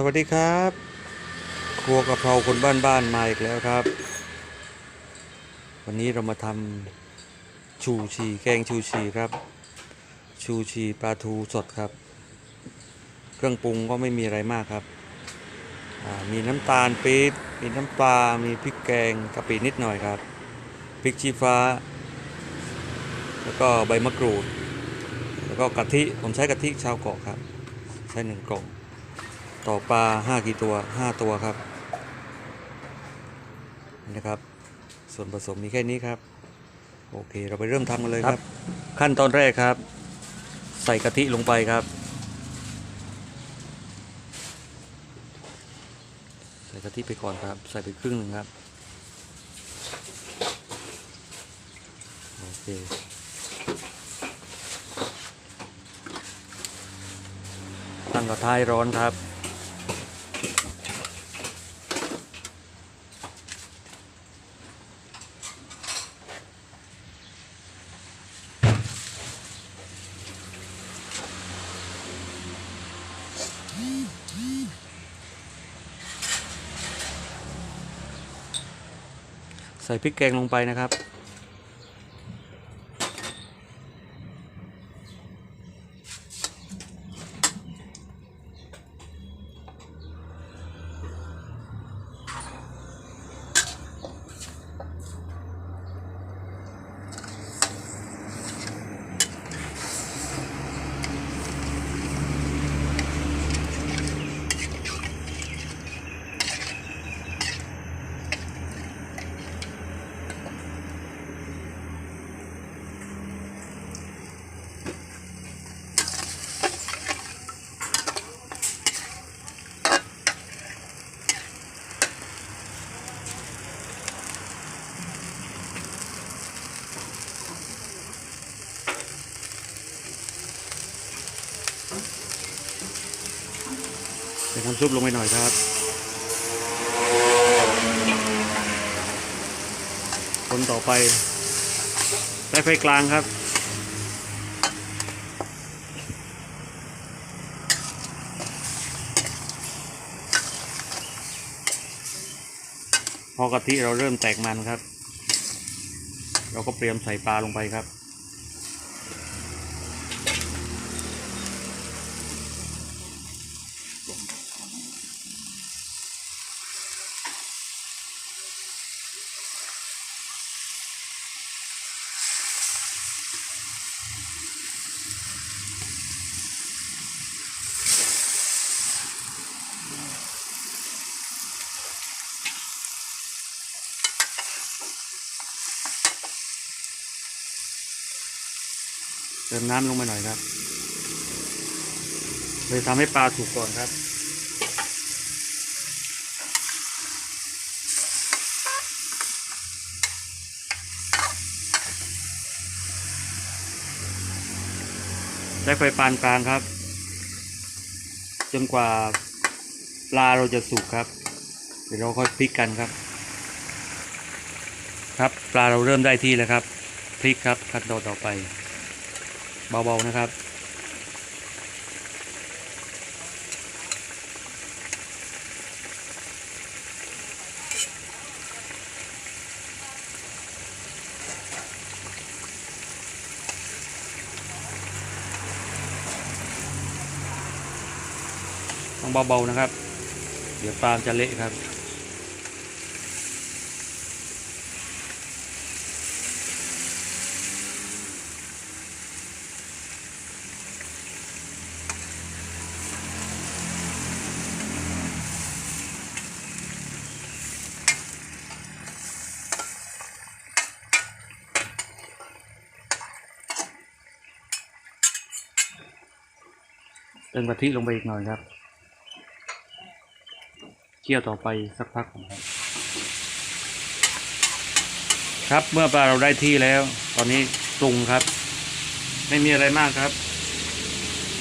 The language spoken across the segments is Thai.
สวัสดีครับ ครัวกะเพราคนบ้านบ้านๆมาอีกแล้วครับ วันนี้เรามาทำชูชีแกงชูชีครับ ชูชีปลาทูสดครับ เครื่องปรุงก็ไม่มีอะไรมากครับ มีน้ำตาลปี๊บมีน้ำปลา มีพริกแกงกะปินิดหน่อยครับพริกชี้ฟ้า แล้วก็ใบมะกรูด แล้วก็กะทิผมใช้กะทิชาวเกาะครับ ใช้หนึ่งกล่อง ต่อปลาห้ากี่ตัวห้าตัวครับนี่นะครับ ส่วนผสมมีแค่นี้ครับ โอเคเราไปเริ่มทำกันเลยครับ ขั้นตอนแรกครับ ใส่กะทิลงไปครับ ใส่กะทิไปก่อนครับ ใส่ไปครึ่งหนึงครับโอเคตั้งกระทะให้ร้อนครับ ใส่พริกแกงลงไปนะครับ ส่น้ำซุปลงไปหน่อยครับ คนต่อไปใช้ไฟกลางครับ พอกะทิเราเริ่มแตกมันครับ เราก็เตรียมใส่ปลาลงไปครับ เติมน้ำลงไปหน่อยครับเลยทำให้ปลาสุกก่อนครับใช้ไฟปานกลางครับ จนกว่าปลาเราจะสุกครับ เดี๋ยวเราค่อยพลิกกันครับ ครับปลาเราเริ่มได้ที่แล้วครับพลิกครับขั้นตอนต่อไป เบาๆนะครับ ต้องเบาๆนะครับ เดี๋ยวปลาจะเละครับ เติมกะทิลงไปอีกหน่อยครับเคี่ยวต่อไปสักพักหนึ่งครับครับเมื่อปลาเราได้ที่แล้ว ตอนนี้ปรุงครับ ไม่มีอะไรมากครับ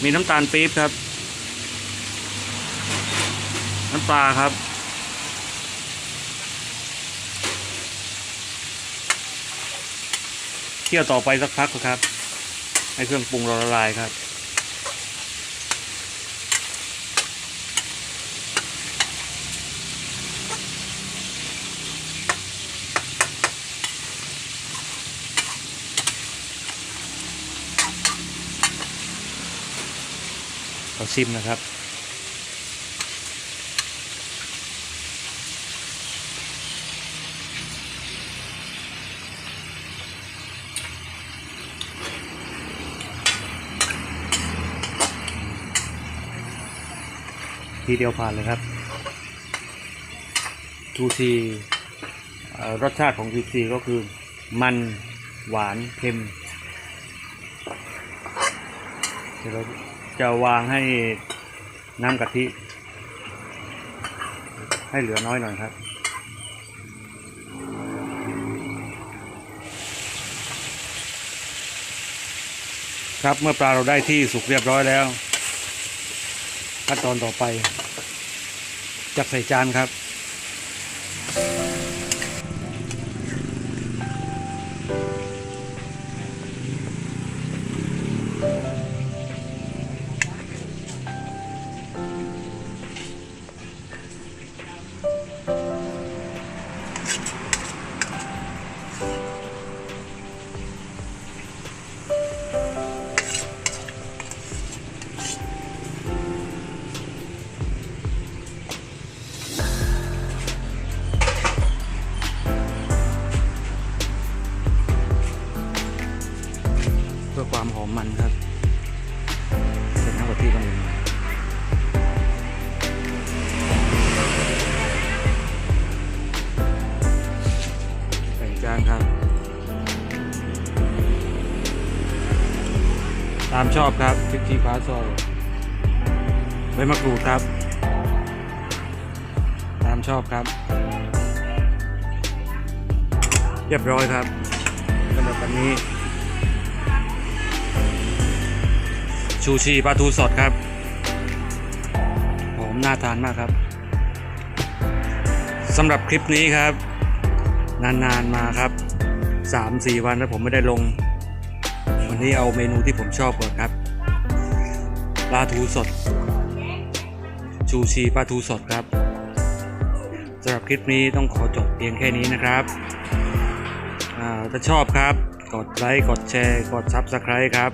มีน้ำตาลปี๊บครับ น้ำปลาครับ เคี่ยวต่อไปสักพักครับ ให้เครื่องปรุงเราละลายครับ ขอชิมนะครับ ทีเดียวผ่านเลยครับทูซีรสชาติของทูซีก็คือมันหวานเค็มเดี๋ยวเรา จะวางให้น้ำกะทิ ให้เหลือน้อยหน่อยครับ ครับเมื่อปลาเราได้ที่สุกเรียบร้อยแล้ว ขั้นตอนต่อไปจับใส่จานครับ หอมมันครับใส่น้ำกะทิลงไปใส่จานครับ ตามชอบครับพริกชี้ฟ้าซอยใบมะกรูดครับ ตามชอบครับ เรียบร้อยครับสำหรับวันนี้ ชูชีปลาทูสดครับหอมน่าทานมากครับสำหรับคลิปนี้ครับ นานๆมาครับ 3-4 วันแล้วผมไม่ได้ลง วันนี้เอาเมนูที่ผมชอบก่อนครับปลาทูสด ชูชีปลาทูสดครับสำหรับคลิปนี้ต้องขอจบเพียงแค่นี้นะครับถ้าชอบครับ กดไลค์ กดแชร์ กด Subscribe ครับ